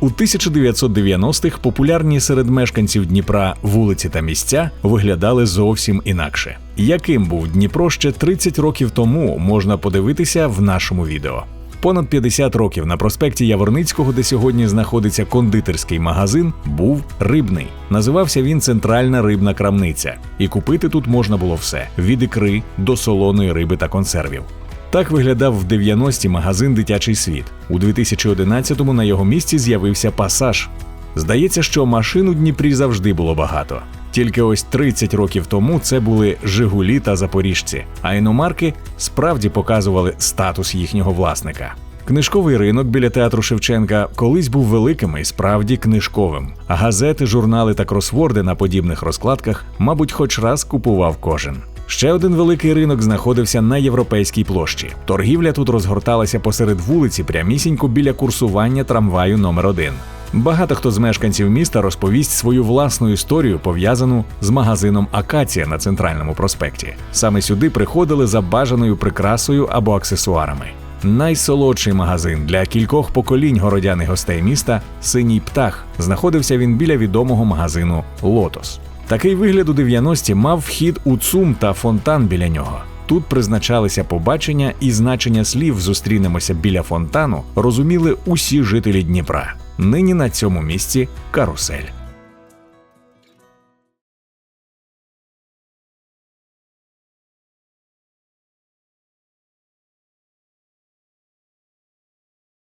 У 1990-х популярні серед мешканців Дніпра вулиці та місця виглядали зовсім інакше. Яким був Дніпро ще 30 років тому, можна подивитися в нашому відео. Понад 50 років на проспекті Яворницького, де сьогодні знаходиться кондитерський магазин, був рибний. Називався він Центральна рибна крамниця, і купити тут можна було все: від ікри до солоної риби та консервів. Так виглядав в 90-ті магазин Дитячий світ. У 2011-му на його місці з'явився пасаж. Здається, що машин у Дніпрі завжди було багато. Тільки ось 30 років тому це були Жигулі та Запоріжці, а іномарки справді показували статус їхнього власника. Книжковий ринок біля театру Шевченка колись був великим і справді книжковим. Газети, журнали та кросворди на подібних розкладках, мабуть, хоч раз купував кожен. Ще один великий ринок знаходився на європейській площі. Торгівля тут розгорталася посеред вулиці, прямісінько біля курсування трамваю номер 1 Багато хто з мешканців міста розповість свою власну історію, пов'язану з магазином Акація на центральному проспекті. Саме сюди приходили за бажаною прикрасою або аксесуарами. Найсолодший магазин для кількох поколінь городян і гостей міста Синій птах. Знаходився він біля відомого магазину Лотос. Такий вигляд у 90-ті мав вхід у ЦУМ та фонтан біля нього. Тут призначалися побачення і значення слів зустрінемося біля фонтану розуміли усі жителі Дніпра. Нині на цьому місці карусель.